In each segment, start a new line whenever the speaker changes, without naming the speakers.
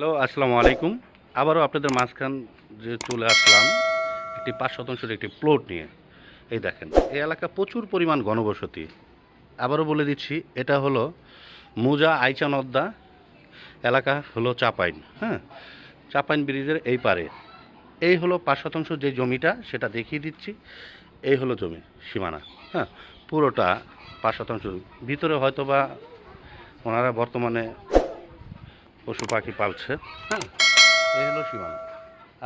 Hello, আসসালামু আলাইকুম। আবারও আপনাদের মাঝখান যে চলে আসলাম, একটি পাঁচ শতাংশের একটি প্লট নিয়ে। এই দেখেন, এই এলাকা প্রচুর পরিমাণ ঘনবসতি। আবারও বলে দিচ্ছি, এটা হলো মুজা আইচানদ্দা এলাকা হলো চাপাইন হ্যাঁ? চাপাইন ব্রিজের এই পারে। এই হলো পাঁচ শতাংশ যে জমিটা, সেটা দেখিয়ে দিচ্ছি। এই হলো জমি, সীমানা হ্যাঁ? পুরোটা পাঁচ শতাংশ। ভিতরে হয়তো বা ওনারা বর্তমানে পশু পাখি পালছে। হ্যাঁ এই হলো সীমানা।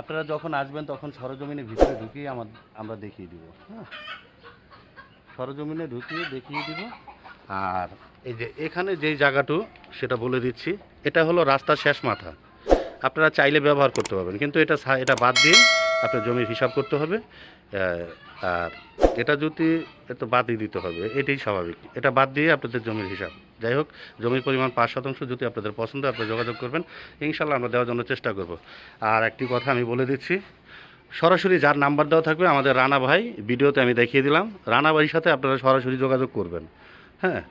আপনারা যখন আসবেন, তখন সরজমিনের ভিতরে ঢুকিয়ে আমার আমরা দেখিয়ে দিব। হ্যাঁ সরজমিনে ঢুকিয়ে দেখিয়ে দিব। আর এই যে এখানে যেই জায়গাটু, সেটা বলে দিচ্ছি, এটা হলো রাস্তার শেষ মাথা। আপনারা চাইলে ব্যবহার করতে পারবেন, কিন্তু এটা এটা বাদ দিয়ে আপনার জমির হিসাব করতে হবে। আর এটা যদি এটা বাদই দিতে হবে, এটাই স্বাভাবিক। এটা বাদ দিয়ে আপনাদের জমির হিসাব। যাই হোক, জমির পরিমাণ পাঁচ শতাংশ যদি আপনাদের পছন্দ আপনারা যোগাযোগ করবেন। ইনশাল্লাহ আমরা দেওয়ার জন্য চেষ্টা করব। আর একটি কথা আমি বলে দিচ্ছি, সরাসরি যার নাম্বার দেওয়া থাকবে, আমাদের রানা ভাই, ভিডিওতে আমি দেখিয়ে দিলাম। রানা ভাইয়ের সাথে আপনারা সরাসরি যোগাযোগ করবেন। হ্যাঁ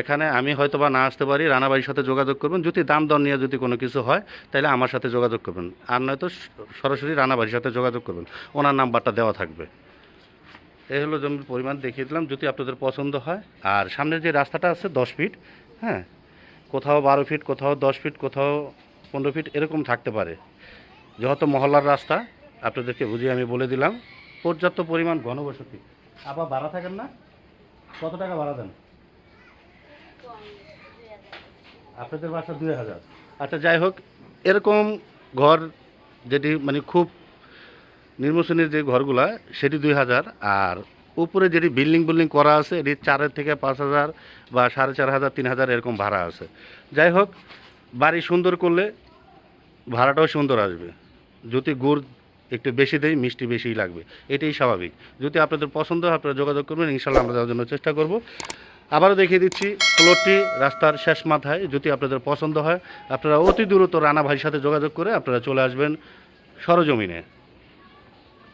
এখানে আমি হয়তো বা না আসতে পারি, রানা ভাইয়ের সাথে যোগাযোগ করবেন। যদি দাম দর নিয়ে যদি কোনো কিছু হয়, তাহলে আমার সাথে যোগাযোগ করবেন। আর নয়তো সরাসরি রানা ভাইয়ের সাথে যোগাযোগ করবেন। ওনার নাম্বারটা দেওয়া থাকবে। এই হলো জমির পরিমাণ দেখিয়ে দিলাম, যদি আপনাদের পছন্দ হয়। আর সামনের যে রাস্তাটা আছে, দশ ফিট হ্যাঁ কোথাও বারো ফিট, কোথাও দশ ফিট, কোথাও পনেরো ফিট, এরকম থাকতে পারে। যেহেতু মহল্লার রাস্তা, আপনাদেরকে বুঝিয়ে আমি বলে দিলাম, পর্যাপ্ত পরিমাণ ঘনবসতি। আবার ভাড়া থাকেন না? কত টাকা ভাড়া দেন? আপনাদের বাসা দুই হাজার। আচ্ছা যাই হোক, এরকম ঘর যেটি মানে খুব নির্মশ্রেণীর যে ঘরগুলা, সেটি দুই হাজার, আর উপরে যেটি বিল্ডিং বিল্ডিং করা আছে, এটি চারের থেকে পাঁচ হাজার বা সাড়ে চার হাজার, তিন হাজার এরকম ভাড়া আছে। যাই হোক, বাড়ি সুন্দর করলে ভাড়াটাও সুন্দর আসবে। যদি গুড় একটু বেশি দেয় মিষ্টি বেশিই লাগবে। এটাই স্বাভাবিক। যদি আপনাদের পছন্দ হয়, আপনারা যোগাযোগ করবেন ইনশাল্লাহ আমরা দেওয়ার জন্য চেষ্টা করব। আবারও দেখিয়ে দিচ্ছি প্লটটি রাস্তার শেষ মাথায়। যদি আপনাদের পছন্দ হয়, আপনারা অতি দ্রুত রানা ভাইয়ের সাথে যোগাযোগ করে আপনারা চলে আসবেন সরজমিনে।